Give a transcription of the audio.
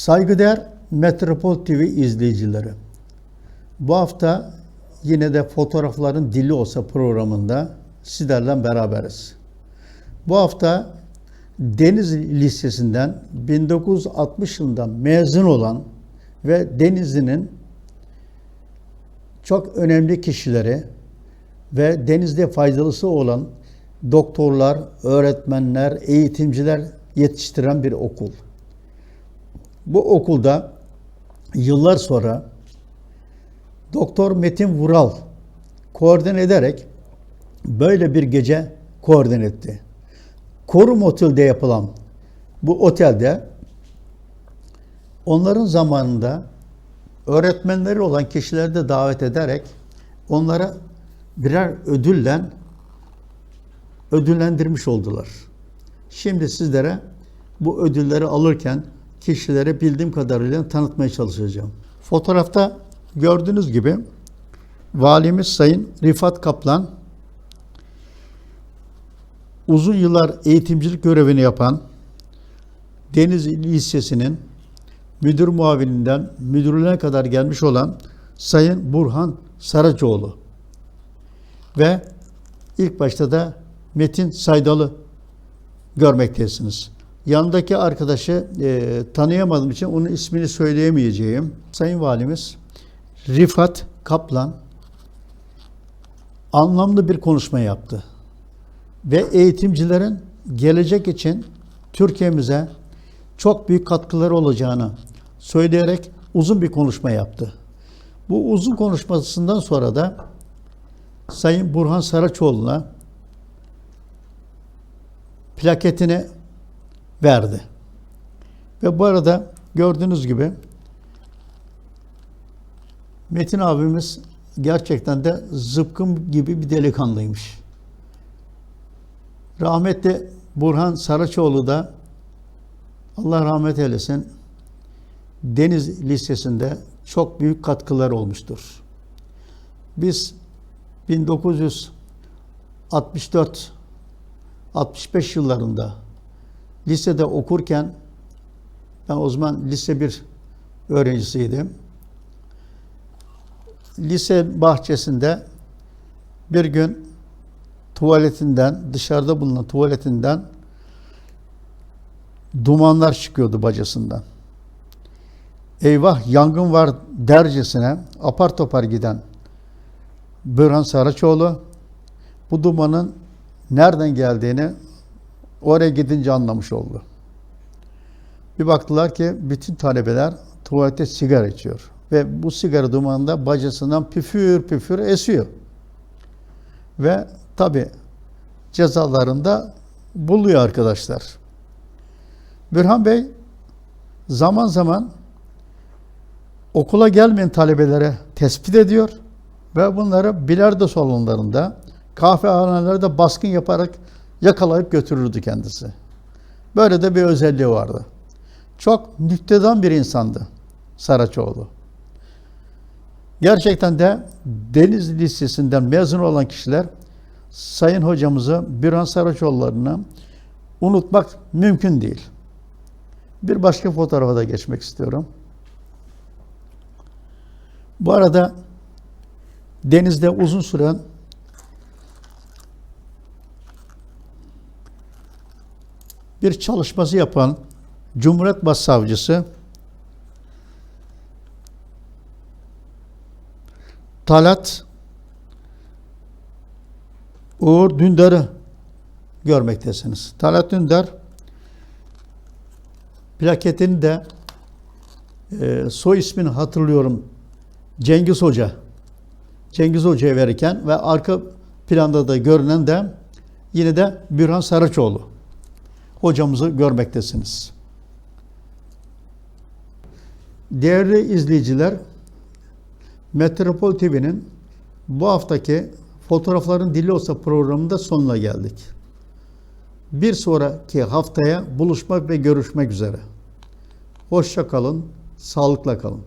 Saygıdeğer Metropol TV izleyicileri. Bu hafta yine de fotoğrafların dili olsa programında sizlerle beraberiz. Bu hafta Denizli Lisesi'nden 1960 yılında mezun olan ve Denizli'nin çok önemli kişileri ve denizde faydalısı olan doktorlar, öğretmenler, eğitimciler yetiştiren bir okul. Bu okulda yıllar sonra Doktor Metin Vural koordine ederek böyle bir gece koordine etti. Korum Otel'de yapılan bu otelde onların zamanında öğretmenleri olan kişileri de davet ederek onlara birer ödülle ödüllendirmiş oldular. Şimdi sizlere bu ödülleri alırken kişilere bildiğim kadarıyla tanıtmaya çalışacağım. Fotoğrafta gördüğünüz gibi Valimiz Sayın Rifat Kaplan uzun yıllar eğitimcilik görevini yapan Denizli Lisesi'nin müdür muavininden müdürlüğüne kadar gelmiş olan Sayın Burhan Saracoğlu ve ilk başta da Metin Saydalı görmektesiniz. Yanındaki arkadaşı e, tanıyamadığım için onun ismini söyleyemeyeceğim. Sayın Valimiz Rifat Kaplan anlamlı bir konuşma yaptı. Ve eğitimcilerin gelecek için Türkiye'mize çok büyük katkıları olacağını söyleyerek uzun bir konuşma yaptı. Bu uzun konuşmasından sonra da Sayın Burhan Saraçoğlu'na plaketini verdi. Ve bu arada gördüğünüz gibi Metin abimiz gerçekten de zıpkın gibi bir delikanlıymış. Rahmetli Burhan Saraçoğlu da Allah rahmet eylesin Deniz Lisesi'nde çok büyük katkılar olmuştur. Biz 1964 65 yıllarında lisede okurken ben o zaman lise bir öğrencisiydim. Lise bahçesinde bir gün tuvaletinden, dışarıda bulunan tuvaletinden dumanlar çıkıyordu bacasından. Eyvah yangın var dercesine apar topar giden Börhan Saraçoğlu bu dumanın nereden geldiğini oraya gidince anlamış oldu. Bir baktılar ki bütün talebeler tuvalete sigara içiyor. Ve bu sigara dumanında bacasından püfür püfür esiyor. Ve tabi cezalarında buluyor arkadaşlar. Bürhan Bey zaman zaman okula gelmeyen talebelere tespit ediyor ve bunları bilardo salonlarında, kahvehanelerde baskın yaparak yakalayıp götürürdü kendisi. Böyle de bir özelliği vardı. Çok nüktedan bir insandı Saraçoğlu. Gerçekten de Deniz Lisesi'nden mezun olan kişiler Sayın hocamızı Birhan Saraçoğullarını unutmak mümkün değil. Bir başka fotoğrafa da geçmek istiyorum. Bu arada denizde uzun süren bir çalışması yapan Cumhuriyet Başsavcısı Talat Uğur Dündar'ı görmektesiniz. Talat Dündar plaketini de e, soy ismini hatırlıyorum. Cengiz Hoca. Cengiz Hoca'ya verirken ve arka planda da görünen de yine de Bürhan Saraçoğlu. Hocamızı görmektesiniz. Değerli izleyiciler, Metropol TV'nin bu haftaki Fotoğrafların Dili Olsa programında sonuna geldik. Bir sonraki haftaya buluşmak ve görüşmek üzere. Hoşça kalın, sağlıkla kalın.